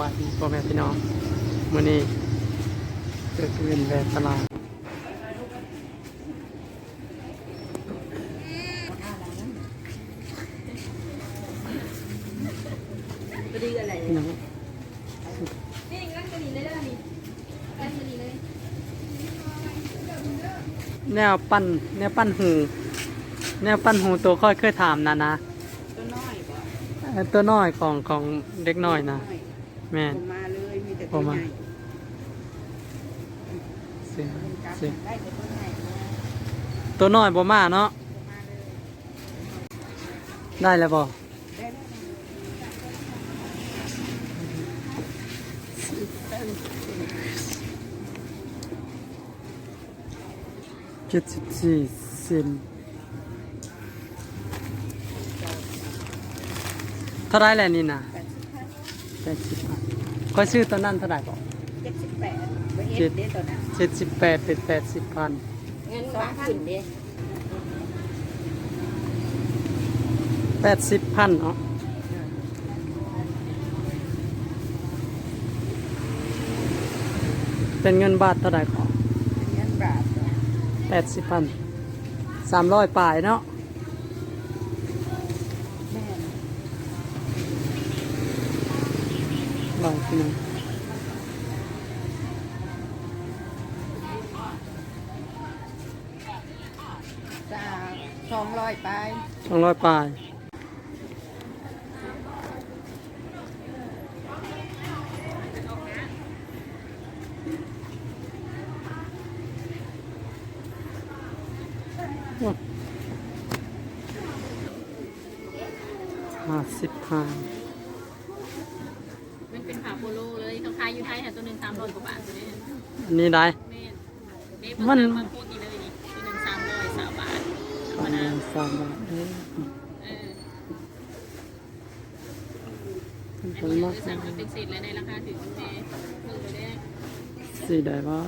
บายดีพ่อแม่พี่น้องมื้อนี้เกิดเป็นแวะตลาดพอดีอะไรพี่น้องนี่งั้นก็หนีเลยได้นี่กันหนีเลยแนวปั้นแนวปั้นหูแนวปั้นหูตัวค่อยเคยถามนะนะ ตัวน้อยบ่เอ่อตัวน้อยของของเด็กน้อยนะ แม่น ผมมาเลยมีแต่ผตัวมใหมาญ่เสียจับเสียได้แต่ตัวใหญ่นะตัวน้อยบ่มาเนาะ ผมมาเลยได้แล้วบ่ได้แล้วเจ็ดสิบสี่เซนเท่าไรแหละนี่นะแปดสิบห้าแปดสิบ ค่อยซื้อตัวนั้นเท่าไหร่บ่เจ็ดสิบแปดไปเอ็ดเด้ตัวนั้นเจ็ดสิบแปดเป็นแปดสิบพันเงินสองขึ้นเด้แปดสิบพันเนาะเป็นเงินบาทเท่าไหร่ขอเป็นเงินบาทเนาะแปดสิบพันสามร้อยปลายเนาะ แม่น ร้อยพี่น้องจะสองร้อยไปสองร้อยปลายโอ้ห้าสิบพันมัน อันนี้ได้ แม่นเด็มันมาพูดนี่เลยนี่ตัวหนึ่งสามร้อยสามบาทธรรมอันดานี้สามบาทเอ้ยเออเป็นอันตัวนี้มากคือสั่งมันเป็นสิทธิ์และในราคาถึงแม่เพิ่งเลยได้สีได้ว่า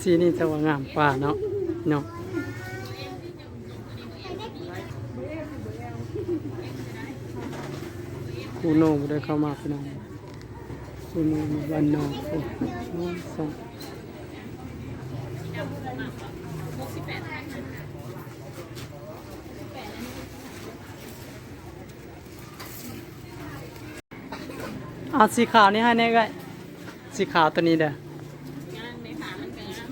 สีนี่จะว่างามกว่าเนาะเนาะ คูโน่บ่ได้เข้ามาพี่น้องคูโน่มีวันนอกโอ้ยน้องสองหกสิบแปดเอาสีขาวนี่ให้แน่ก็สีขาวตัวนี้เด้องานในขามันก็งาน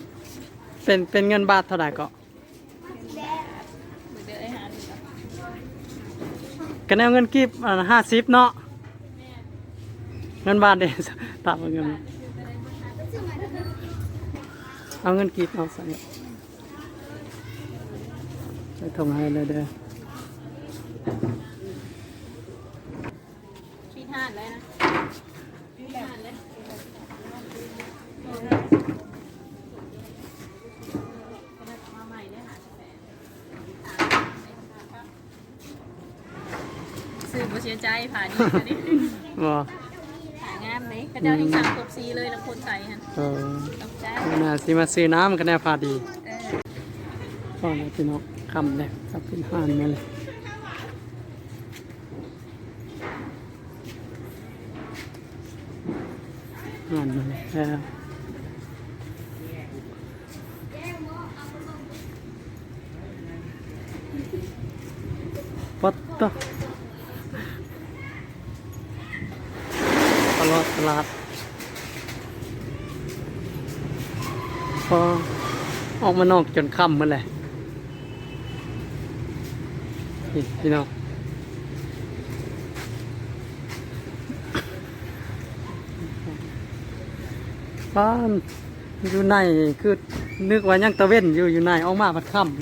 เป็นเป็นเงินบาทเท่าไหร่ก็ เหมือนเดิมไอ้หาดูแล้ว กันแนวเงินกีบห้าสิบเนาะเงินบาทเด้ตามเอาเงินเอาเงินกีบเอาใส่ใส่ถุงให้เลยเด้อ ขี้ทานเลยนะขี้ทานเลยมาใหม่ได้หาสิบแปดซื้อบ่เสียใจผ่าดีนะนี่บ่หางามไหมกระเจ้าที่สั่งครบซีเลยน้ำคนใส่ฮะเออต้องใจน่าสิมาซื้อน้ำกันแน่พาดีเออก็เลยพี่น้องคำแรกกับเป็นห่านมาเลยห่านมาเลยแล้วปัตตะ ลอดพอออกมานอกจนค่ำมาเลยนี่พี่น้องบ้านอยู่ในคือนึกว่ายังตะเว้นอยู่อยู่ในออกมาพัดค่ำ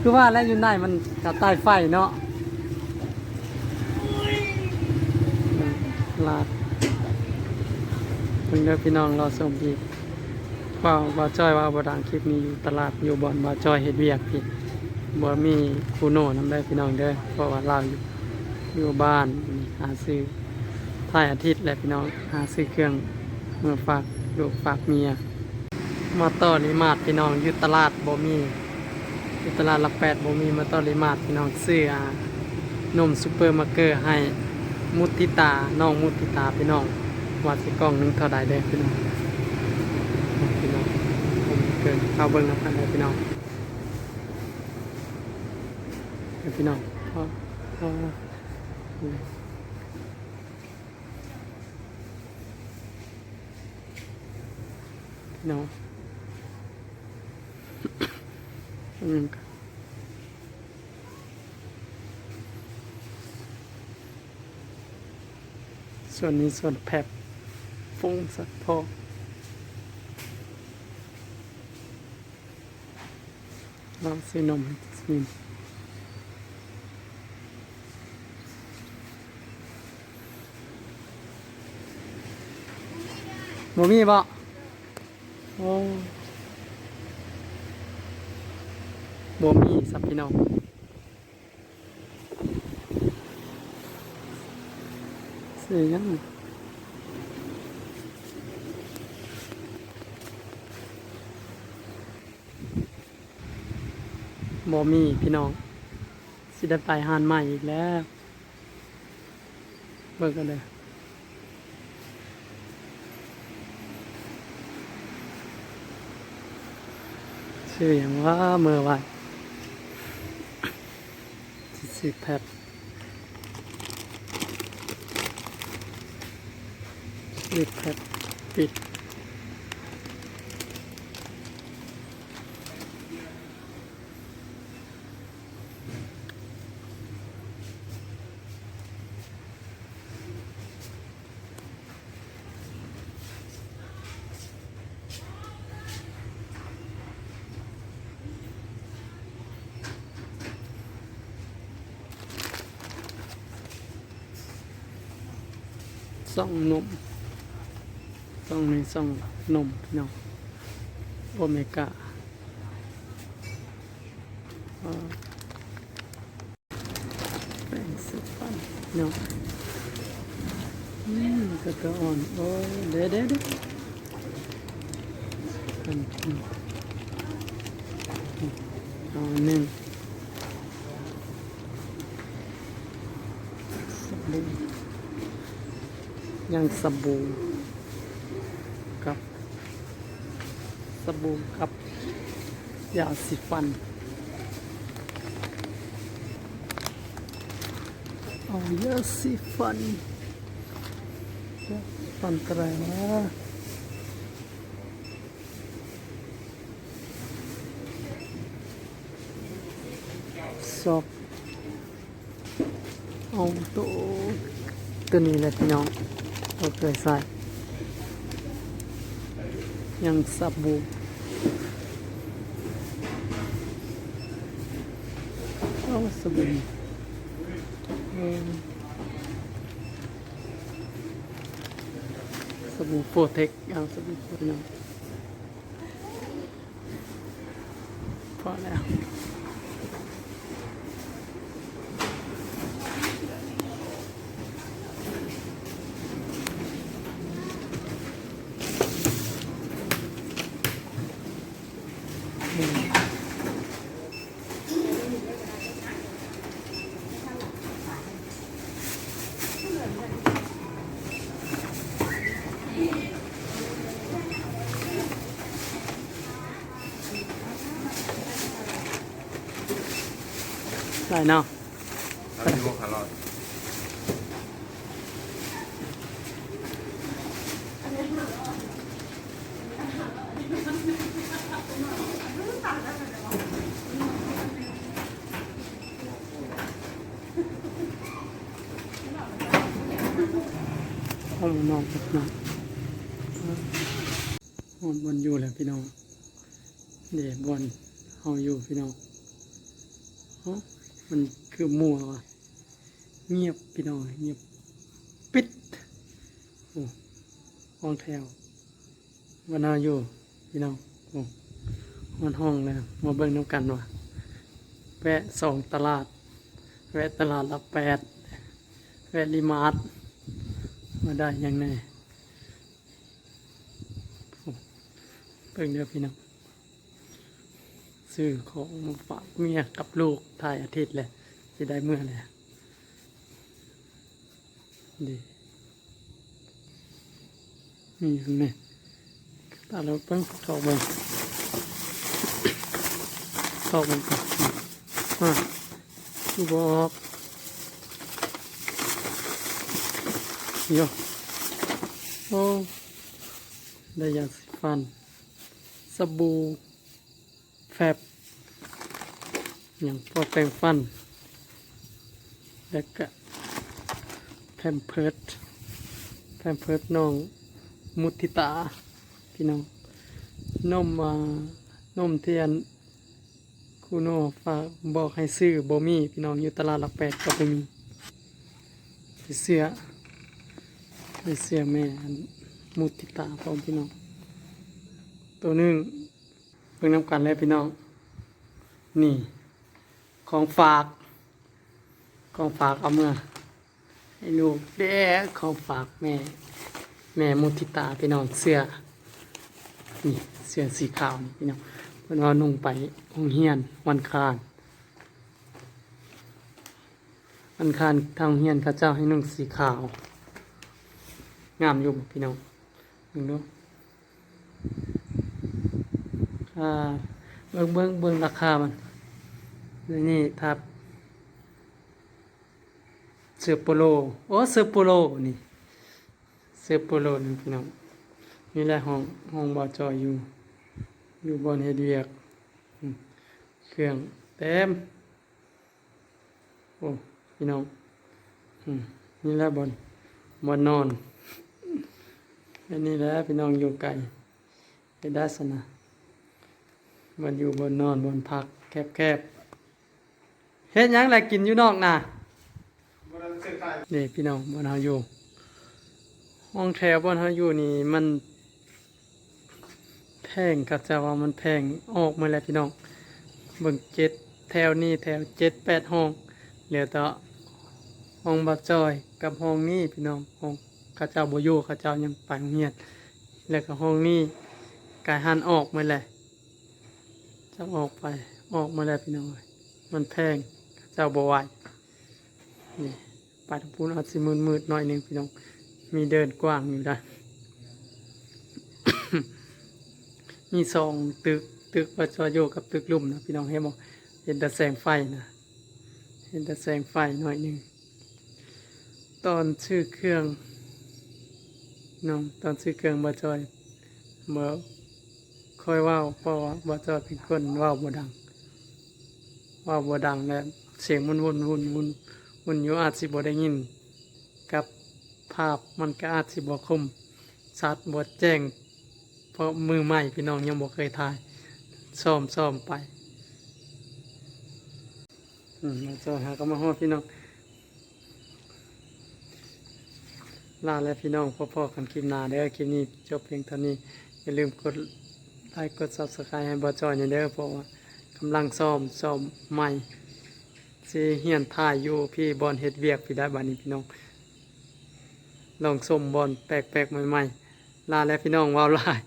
คือว่าแล้วอยู่ในมันกระต่ายไฟเนาะ ลาดเพิ่งเด้อพี่น้องเราส่งอีกว่าว่าจ้อยว่าบดังคลิปนี้อยู่ตลาดอยู่บอนว่าจ้อยเฮ็ดเวียกพี่บ่มีครูโน่นำได้พี่น้องเด้อเพราะว่าเราอยู่อยู่บ้านหาซื้อท้ายอาทิตย์แหละพี่น้องหาซื้อเครื่องเมื่อฝากลูกฝากเมียมาต่อลิมาดพี่น้องอยู่ตลาดบ่มีอยู่ตลาดลักแปดบ่มีมาต่อลิมาดพี่น้องซื้อนมซูเปอร์มาร์เกอร์ให้ มุติตา น้องมุติตาพี่น้องว่าสิกล่องนึงเท่าใดเด้พี่น้องพี่น้องผมเกินเข้าเบิ่งนำกันเลยพี่น้องพี่น้องพอพอพี่น้องอืม ส่วนนี้ส่วนแผบฟุ้งสัตว์พอกเราซื้อนมให้กินบ่มีบ่โอ้บ่มีสับพี่น้อง ซื้อยังบ่มีพี่น้อง สิได้ไปหานใหม่อีกแล้ว เบิกกันเลยชื่ออย่างว่าเมื่อวานสิแทสิแพท ปิดครับ ปิดส่องนม องนี้ซ่องนมพี่น้องโอเมก้าอ่าแป้งสุดปันเนาะอืมกระกะอ่อนโอ้เด้เด็ดกันอืมเอาอันหนึ่งยังสบู่ กับ สบู่กับ ยาสีฟัน เอายาสีฟันฟันอะไรวะสอบเอาตัวตัวนี้เลยพี่น้องเราเคใส่ ยังสบู่เองสบู่สบู่โปรเทคยังสบู่โฟเทคพอแล้ว ได้เนาะแล้วมีพวกคาร์ลอดห้องนอนกับน้องบนอยู่แหล้วพี่น้องเดี๋ยวบนเฮาอยู่พี่น้องเอ้ มันคือมัวว่ะเงียบพี่น้องเงียบปิดโอ้ห้องแถววันนาอยู่พี่น้องโอ้ห้องห้องเลยมาเบิ่งน้ำกันว่ะแวะสองตลาด แวะตลาดละแปดแวะรีมาร์ทมาได้ยังไงเบิ่งเด้อพี่น้อง ซื้อของมาฝากเมียกับลูกถ่ายอาทิตย์แหละจะได้เมื่อแหละดีนี่ข้างในตาเราเพิ่งเข้าเบิ่งเข้าเบิ่งก่อนอะบอกโยโอ้ได้ยาสีฟันสบู่ แฟบอย่างพอแปรงฟัน แล้วก็แพมเพิร์ดแพมเพิร์ดน้องมุติตา พี่น้องนมอ่านมเทียนคูโนฝากบอกให้ซื้อบ่มีพี่น้องอยู่ตลาดหลักแปดก็ไปมีเสื้อเสื้อแม่อันมุติตาพร้อมพี่น้อง ตัวหนึ่ง เพิ่งน้ำกันแล้วพี่น้อง นี่ ของฝาก ของฝากเอาเมื่อให้ลูกเด้ของฝากแม่ แม่มุทิตาพี่น้องเสื้อ นี่เสื้อสีขาวนี่พี่น้องเพิ่นว่านุ่งไปโรงเรียนวันคารวันคารทางเรียนข้าเจ้าให้นุ่งสีขาว งามอยู่บ่พี่น้องมึงดู อ่าเบิ่งเบิ่งเบิ่งราคามันนี่นี่ทับเสื้อโปโลโอ้เสื้อโปโลนี่เสื้อโปโลนี่พี่น้องนี่แหละห้องห้องบ่อจออยู่ อยู่บนเฮดเวียกเครื่องเต็มโอ้พี่น้องนี่แหละบนบนนอนอันนี้แหละพี่น้องอยู่ไกลไปได้สนะ มันอยู่บนนอนบนพักแคบๆเฮ็ดยังไรกินอยู่นอกน่ะนี่พี่น้องบนเฮาอยู่ ห้องแถวบนเฮาอยู่นี่มันแพงกับจะว่ามันแพงออกมาแล้วพี่น้องเบิ่งเจ็ดแถวนี้แถวเจ็ดแปดห้องเหลือแต่ห้องบักจอยกับห้องนี้พี่น้องห้องข้าเจ้าบ่อยู่ข้าเจ้ายังไปโรงเรียนแล้วก็ห้องนี้กายหันออกมาแล้ว จะออกไปออกมาแล้วพี่น้องมันแพงเจ้าบไวายนี่ปาทพูนอาจสิมืดมืดๆหน่อยหนึ่งพี่น้องมีเดินกว้างอยู่ได้มีสองตึกตึกปัจจอยโยกับตึกลุ่มนะพี่น้องเห็นบอกเห็นแต่แสงไฟนะเห็นแต่แสงไฟหน่อยหนึ่งตอนชื่อเครื่องน้องตอนชื่อเครื่องปัจจอยเมื่อ ค่อยว่าเพราะว่าบ่จอยเป็นคนว่าบ่ดัง ว่าบ่ดังแล้วเสียงมันวนวนวนวนอยู่อาจสิบ่ได้ยิน กับภาพมันก็อาจสิบ่คมชัดบ่แจ้ง เพราะมือใหม่พี่น้องยังบ่เคยถ่ายซ่อมซ่อมไปอืมจอยหาก็มาฮอดพี่น้องลาแล้วพี่น้องพ่อๆกันคลิปหน้าเด้อคลิปนี้จบเพียงเท่านี้อย่าลืมกด ไลค์กด subscribe ให้บอจอยเด้อเพราะว่ากำลังซ้อมซ้อมใหม่สิเฮียนท่ายอยู่พี่บอลเฮ็ดเวียกพี่ได้บานี้พี่น้อง ลองสมบอลแปลกๆใหม่ๆลาแล้วพี่น้องว้าวไลาย